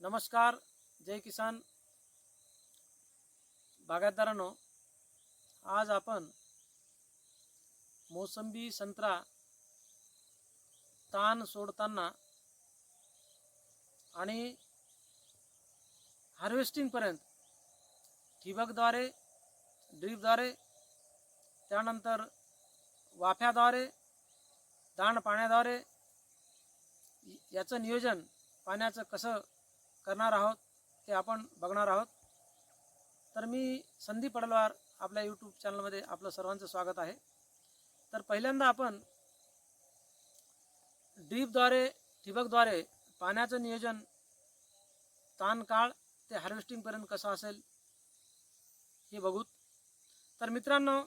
नमस्कार जय किसान. बागायतदारांनो आज आपण मोसंबी संत्रा ताण सोडताना आणि हार्वेस्टिंगपर्यंत ठिबकद्वारे ड्रीपद्वारे त्यानंतर वाफ्याद्वारे दांड पाण्याद्वारे याचं नियोजन पाण्याचं कसं करणार आहोत ते आपण बघणार आहोत. तर मी संदीप पडलवार आपल्या यूट्यूब चॅनलमध्ये आपलं सर्वांचं स्वागत आहे. तर पहिल्यांदा आपण ड्रीपद्वारे ठिबकद्वारे पाण्याचं नियोजन ताणकाळ ते हार्वेस्टिंगपर्यंत कसं असेल हे बघू तर मित्रांनो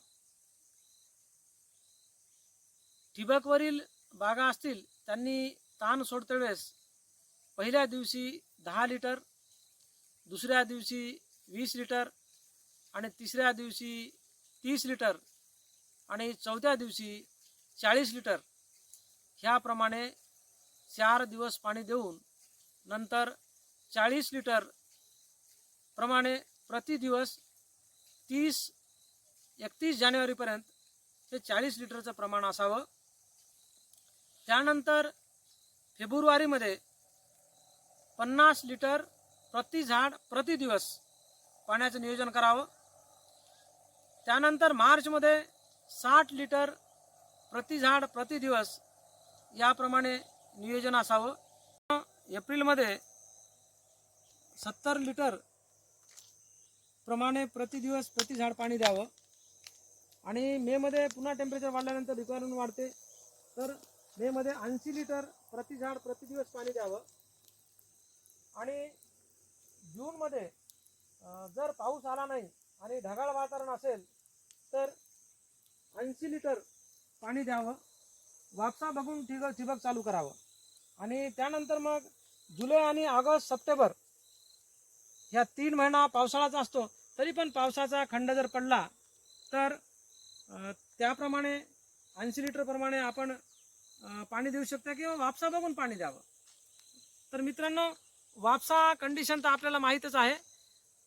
ठिबकवरील बागा असतील त्यांनी ताण सोडते वेळेस पहिल्या दिवशी दहा लिटर दुसऱ्या दिवशी वीस लिटर आणि तिसऱ्या दिवशी तीस लिटर आणि चौथ्या दिवशी चाळीस लिटर ह्याप्रमाणे चार दिवस पाणी देऊन नंतर चाळीस लिटर प्रमाणे प्रति दिवस तीस एकतीस जानेवारीपर्यंत ते चाळीस लिटरचं प्रमाण असावं. त्यानंतर फेब्रुवारीमध्ये पन्नास लिटर प्रति झाड प्रति दिवस पाण्याचं नियोजन करावं. त्यानंतर मार्चमध्ये साठ लिटर प्रति झाड प्रति दिवस याप्रमाणे नियोजन असावं. एप्रिलमध्ये सत्तर लिटर प्रमाणे प्रति दिवस प्रति झाड पाणी द्यावं. आणि मेमध्ये पुन्हा टेम्परेचर वाढल्यानंतर रिक्वायरमेंट वाढते. तर मेमध्ये ऐंशी लिटर प्रति झाड प्रति दिवस पाणी द्यावं. आणि जूनमध्ये जर पाऊस आला नाही आणि ढगाळ वातावरण असेल तर ऐंशी लिटर पाणी द्यावं वापसा बघून ठिबक ठिबक चालू करावं. आणि त्यानंतर मग जुलै आणि ऑगस्ट सप्टेंबर ह्या तीन महिना पावसाळाचा असतो तरी पण पावसाचा खंड जर पडला तर त्याप्रमाणे ऐंशी लिटरप्रमाणे आपण पाणी देऊ शकता किंवा वापसा बघून पाणी द्यावं. तर मित्रांनो वापसा कंडिशन तर आपल्याला माहीतच आहे.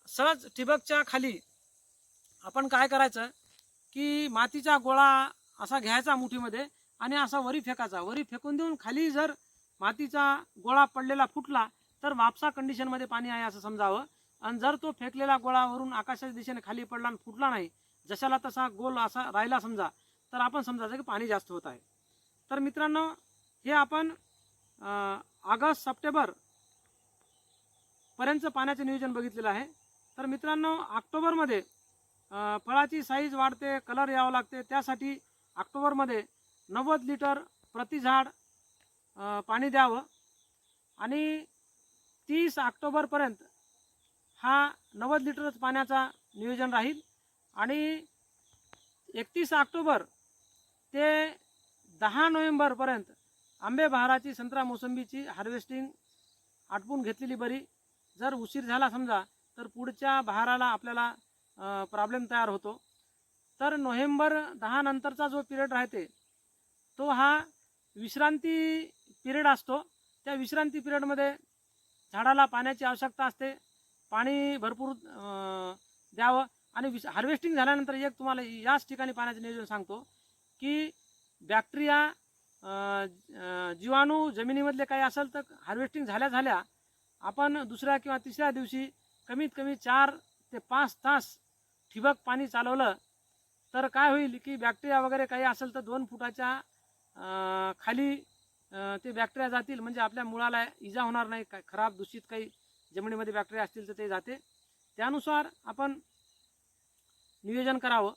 सहज ठिबकच्या खाली आपण काय करायचं की मातीचा गोळा असा घ्यायचा मुठीमध्ये आणि असा वरी फेकायचा. वरी फेकून देऊन खाली जर मातीचा गोळा पडलेला फुटला तर वापसा कंडिशनमध्ये पाणी आहे असं समजावं. आणि जर तो फेकलेला गोळावरून आकाशाच्या दिशेने खाली पडला आणि फुटला नाही जशाला तसा गोल असा राहिला समजा तर आपण समजायचं की पाणी जास्त होत आहे. तर मित्रांनो हे आपण ऑगस्ट सप्टेंबर पर्यंतचं पाण्याचं नियोजन बघितलेलं आहे. तर मित्रांनो ऑक्टोबरमध्ये फळाची साईज वाढते कलर यावं लागते. त्यासाठी ऑक्टोबरमध्ये नव्वद लिटर प्रति झाड पाणी द्यावं. आणि तीस ऑक्टोबरपर्यंत हा नव्वद लिटरच पाण्याचा नियोजन राहील. आणि एकतीस ऑक्टोबर ते दहा नोव्हेंबरपर्यंत आंबे बहाराची संत्रा मोसंबीची हार्वेस्टिंग आटपून घेतलेली बरी. जर उशीर झाला समजा तर पुढच्या बहाराला आपल्याला प्रॉब्लेम तयार होतो. तर नोव्हेंबर दहा नंतरचा जो पिरियड राहते तो हा विश्रांती पिरियड असतो. त्या विश्रांती पिरियडमध्ये झाडाला पाण्याची आवश्यकता असते पाणी भरपूर द्यावं आणि विश हार्वेस्टिंग झाल्यानंतर एक तुम्हाला याच ठिकाणी पाण्याचं नियोजन सांगतो की बॅक्टेरिया जीवाणू जमिनीमधले काही असेल तर हार्वेस्टिंग झाल्या झाल्या आपण दुसऱ्या किंवा तिसऱ्या दिवशी कमीत कमी चार ते पाच तास ठिबक पाणी चालवलं तर काय होईल की बॅक्टेरिया वगैरे काही असेल तर दोन फुटाच्या खाली ते बॅक्टेरिया जातील. म्हणजे आपल्या मुळाला इजा होणार नाही. काय खराब दूषित काही जमिनीमध्ये बॅक्टेरिया असतील तर ते जाते. त्यानुसार आपण नियोजन करावं.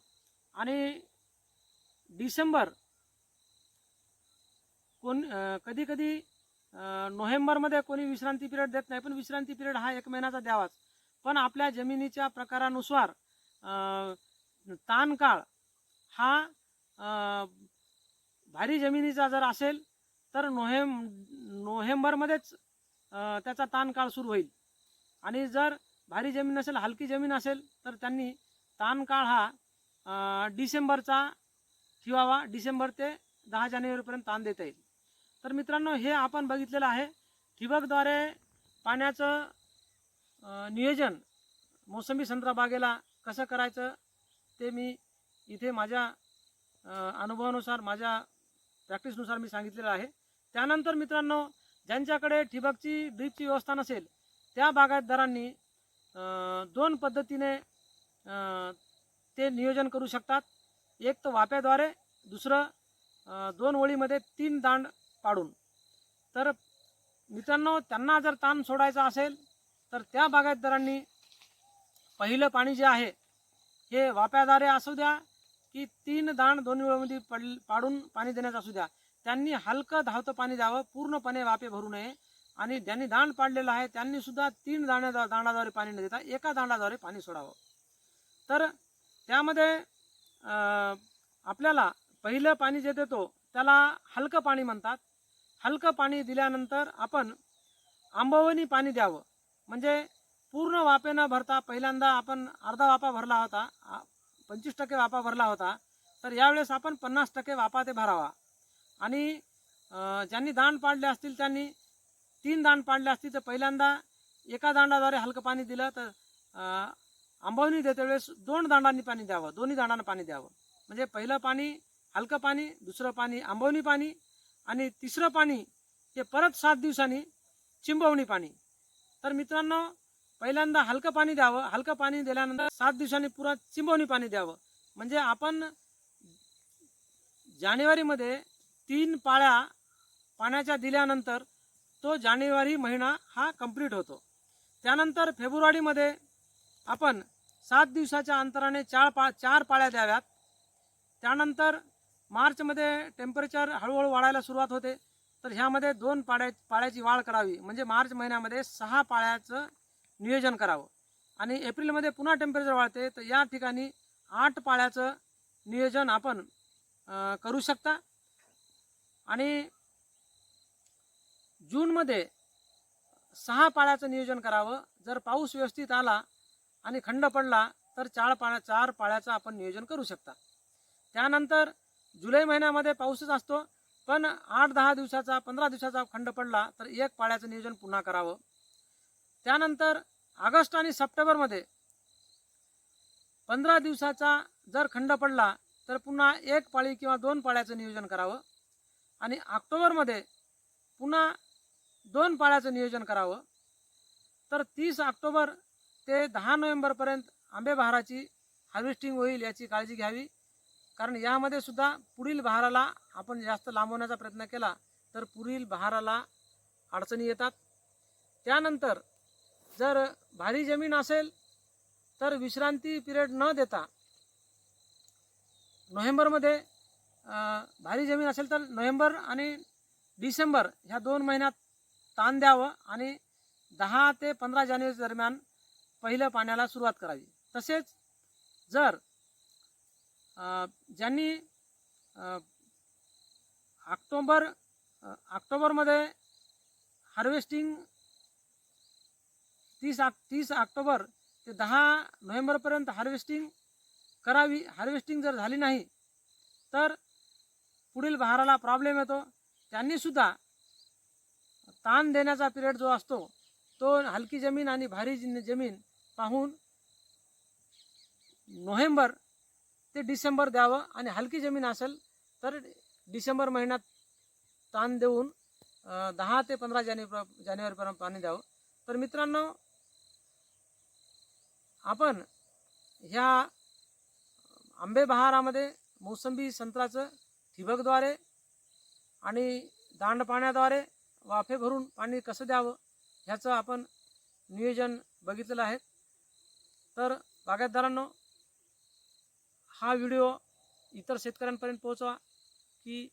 आणि डिसेंबर कोण कधी कधी नोव्हेंबरमध्ये कोणी विश्रांती पिरियड देत नाही पण विश्रांती पिरियड हा एक महिन्याचा द्यावाच. पण आपल्या जमिनीच्या प्रकारानुसार ताणकाळ हा भारी जमिनीचा जर असेल तर नोव्हेंब नोव्हेंबरमध्येच त्याचा ताणकाळ सुरू होईल. आणि जर भारी जमीन असेल हलकी जमीन असेल तर त्यांनी ताणकाळ हा डिसेंबरचा ठेवावा. डिसेंबर ते दहा जानेवारीपर्यंत ताण देता येईल. तर मित्रांनो हे आपण बघितलेलं आहे. ठिबकद्वारे पाण्याचं नियोजन मोसंबी संत्रा बागेला कसं करायचं ते मी इथे माझ्या अनुभवानुसार माझ्या प्रॅक्टिसनुसार मी सांगितलेलं आहे. त्यानंतर मित्रांनो ज्यांच्याकडे ठिबकची ड्रीपची व्यवस्था नसेल त्या बागायतदारांनी दोन पद्धतीने ते नियोजन करू शकतात. एक तर वाप्याद्वारे दुसरं दोन ओळीमध्ये तीन दांड पाडून तर मित्रांनो त्यांना जर ताण सोडायचा असेल तर त्या बागायतदारांनी पहिलं पाणी जे आहे हे वाप्याद्वारे असू द्या की तीन दांड दोन वेळामध्ये पड पाडून पाणी देण्याचं असू द्या. त्यांनी हलकं धावतं पाणी द्यावं पूर्णपणे वापे भरू नये. आणि ज्यांनी दाण पाडलेलं आहे त्यांनी सुद्धा तीन दाण्या दांडाद्वारे पाणी न देता एका दांडाद्वारे पाणी सोडावं. तर त्यामध्ये आपल्याला पहिलं पाणी जे देतो त्याला हलकं पाणी म्हणतात. हलकं पाणी दिल्यानंतर आपण आंबवणी पाणी द्यावं. म्हणजे पूर्ण वापे न भरता पहिल्यांदा आपण अर्धा वापा भरला होता पंचवीस टक्के वापा भरला होता तर यावेळेस आपण पन्नास टक्के वापा ते भरावा. आणि ज्यांनी दांड पाडले असतील त्यांनी तीन दांड पाडले असतील तर पहिल्यांदा एका दांडाद्वारे हलकं पाणी दिलं तर आंबवणी देते वेळेस दोन दांडांनी पाणी द्यावं दोन्ही दांडांना पाणी द्यावं. म्हणजे पहिलं पाणी हलकं पाणी दुसरं पाणी आंबवणी पाणी आणि तिसरं पाणी हे परत सात दिवसांनी चिंबवणी पाणी. तर मित्रांनो पहिल्यांदा हलकं पाणी द्यावं. हलकं पाणी दिल्यानंतर सात दिवसांनी पुरा चिंबवणी पाणी द्यावं. म्हणजे आपण जानेवारीमध्ये तीन पाळ्या पाण्याच्या दिल्यानंतर तो जानेवारी महिना हा कंप्लीट होतो. त्यानंतर फेब्रुवारीमध्ये आपण सात दिवसाच्या अंतराने चार पा चार पाळ्या द्याव्यात. त्यानंतर मार्चमध्ये टेम्परेचर हळूहळू वाढायला सुरुवात होते. तर ह्यामध्ये दोन पाड्या पाळ्याची वाढ करावी. म्हणजे मार्च महिन्यामध्ये सहा पाळ्याचं नियोजन करावं. आणि एप्रिलमध्ये पुन्हा टेम्परेचर वाढते. तर या ठिकाणी आठ पाळ्याचं नियोजन आपण करू शकता. आणि जूनमध्ये सहा पाळ्याचं नियोजन करावं. जर पाऊस व्यवस्थित आला आणि खंड पडला तर चार पाळ्या चार पाळ्याचं आपण नियोजन करू शकता. त्यानंतर जुलै महिन्यामध्ये पाऊसच असतो पण आठ दहा दिवसाचा पंधरा दिवसाचा खंड पडला तर एक पाळ्याचं नियोजन पुन्हा करावं. त्यानंतर ऑगस्ट आणि सप्टेंबरमध्ये पंधरा दिवसाचा जर खंड पडला तर पुन्हा एक पाळी किंवा दोन पाळ्याचं नियोजन करावं आणि ऑक्टोबरमध्ये पुन्हा दोन पाळ्याचं नियोजन करावं. तर तीस ऑक्टोबर ते दहा नोव्हेंबरपर्यंत आंबे बहाराची हार्वेस्टिंग होईल याची काळजी घ्यावी. कारण यामध्ये सुद्धा पुढील बहाराला आपण जास्त लांबवण्याचा प्रयत्न केला तर पुढील बहाराला अडचणी येतात. त्यानंतर जर भारी जमीन असेल तर विश्रांती पिरियड न देता नोव्हेंबरमध्ये भारी जमीन असेल तर नोव्हेंबर आणि डिसेंबर ह्या दोन महिन्यात ताण द्यावं आणि दहा ते पंधरा जानेवारी दरम्यान पहिलं पाण्याला सुरुवात करावी. तसेच जर ज्यांनी ऑक्टोंबर ऑक्टोबरमध्ये हार्वेस्टिंग तीस ऑक तीस ऑक्टोबर ते दहा नोव्हेंबरपर्यंत हार्वेस्टिंग करावी. हार्वेस्टिंग जर झाली नाही तर पुढील बहाराला प्रॉब्लेम येतो. त्यांनीसुद्धा ताण देण्याचा पिरियड जो असतो तो हलकी जमीन आणि भारी जमीन पाहून नोव्हेंबर ते डिसेंबर द्यावं आणि हलकी जमीन असेल तर डिसेंबर महिन्यात ताण देऊन दहा ते पंधरा जानेवारी जानेवारीपर्यंत पाणी द्यावं. तर मित्रांनो आपण ह्या आंबे बहारामध्ये मोसंबी संत्राचं ठिबकद्वारे आणि दांड पाण्याद्वारे वाफे भरून पाणी कसं द्यावं ह्याचं आपण नियोजन बघितलेलं आहे. तर बागायतदारांनो हा व्हिडिओ इतर शेतकऱ्यांपर्यंत पोहोचवा की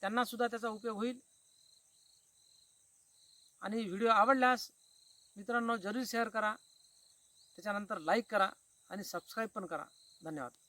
त्यांनासुद्धा त्याचा उपयोग होईल. आणि व्हिडिओ आवडल्यास मित्रांनो जरूर शेअर करा. त्याच्यानंतर लाईक करा आणि सबस्क्राईब पण करा. धन्यवाद.